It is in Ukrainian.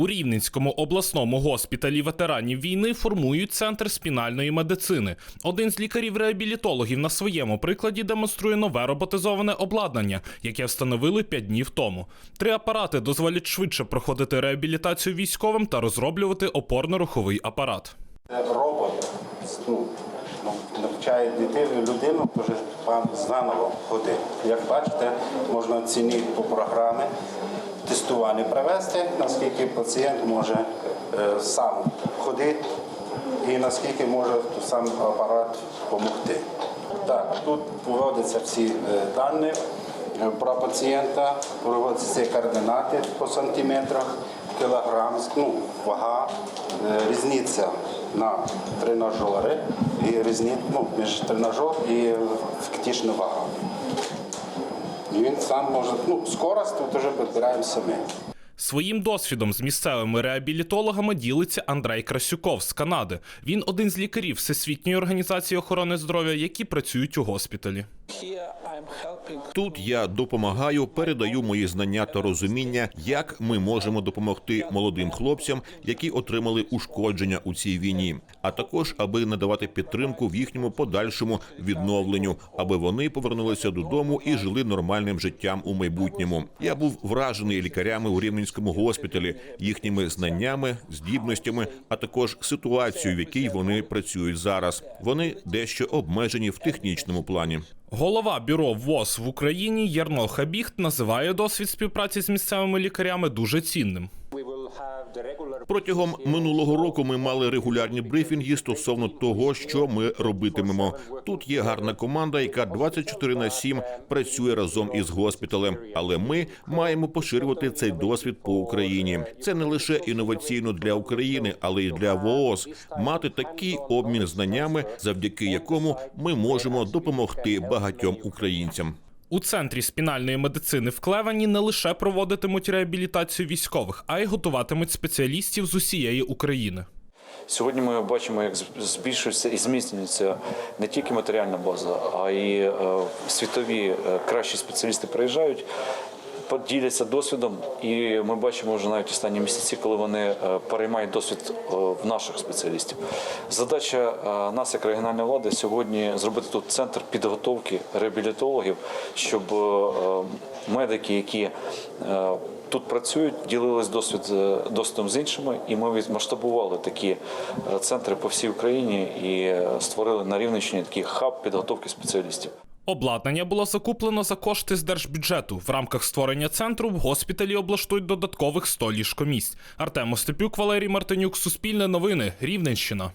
У Рівненському обласному госпіталі ветеранів війни формують центр спінальної медицини. Один з лікарів-реабілітологів на своєму прикладі демонструє нове роботизоване обладнання, яке встановили 5 днів тому. Три апарати дозволять швидше проходити реабілітацію військовим та розроблювати опорно-руховий апарат. Робот ну, ну, навчає дитину, людину заново ходити. Як бачите, можна оцінити по програмі тестування провести, наскільки пацієнт може е, сам ходити і наскільки може сам апарат допомогти. Так, тут вводяться всі е, дані е, про пацієнта, проводяться координати по сантиметрах, кілограм, ну, вага, різниця на тренажери і різниця ну, між тренажер і фактична вага. І він сам може, ну, скорость тут вже підбираємо самі. Своїм досвідом з місцевими реабілітологами ділиться Андрей Красюков з Канади. Він один з лікарів Всесвітньої організації охорони здоров'я, які працюють у госпіталі. Тут я допомагаю, передаю мої знання та розуміння, як ми можемо допомогти молодим хлопцям, які отримали ушкодження у цій війні, а також аби надавати підтримку в їхньому подальшому відновленню, аби вони повернулися додому і жили нормальним життям у майбутньому. Я був вражений лікарями у Рівненському госпіталі, їхніми знаннями, здібностями, а також ситуацією, в якій вони працюють зараз. Вони дещо обмежені в технічному плані. Голова бюро ВОЗ в Україні Ярно Хабіхт називає досвід співпраці з місцевими лікарями дуже цінним. Протягом минулого року ми мали регулярні брифінги стосовно того, що ми робитимемо. Тут є гарна команда, яка 24 на 7 працює разом із госпіталем. Але ми маємо поширювати цей досвід по Україні. Це не лише інноваційно для України, але й для ВООЗ. Мати такий обмін знаннями, завдяки якому ми можемо допомогти багатьом українцям. У центрі спінальної медицини в Клевані не лише проводитимуть реабілітацію військових, а й готуватимуть спеціалістів з усієї України. Сьогодні ми бачимо, як збільшується і зміцнюється не тільки матеріальна база, а й е, світові е, кращі спеціалісти приїжджають, поділяться досвідом, і ми бачимо вже навіть останні місяці, коли вони е, переймають досвід е, в наших спеціалістів. Задача е, нас, як регіональної влади, сьогодні зробити тут центр підготовки реабілітологів, щоб медики, які тут працюють, ділились досвід досвідом з іншими, і ми відмасштабували такі центри по всій Україні і створили на Рівненщині такий хаб підготовки спеціалістів. Обладнання було закуплено за кошти з держбюджету. В рамках створення центру в госпіталі облаштують додаткових 100 ліжкомісць. Артем Остепюк, Валерій Мартинюк, Суспільне новини, Рівненщина.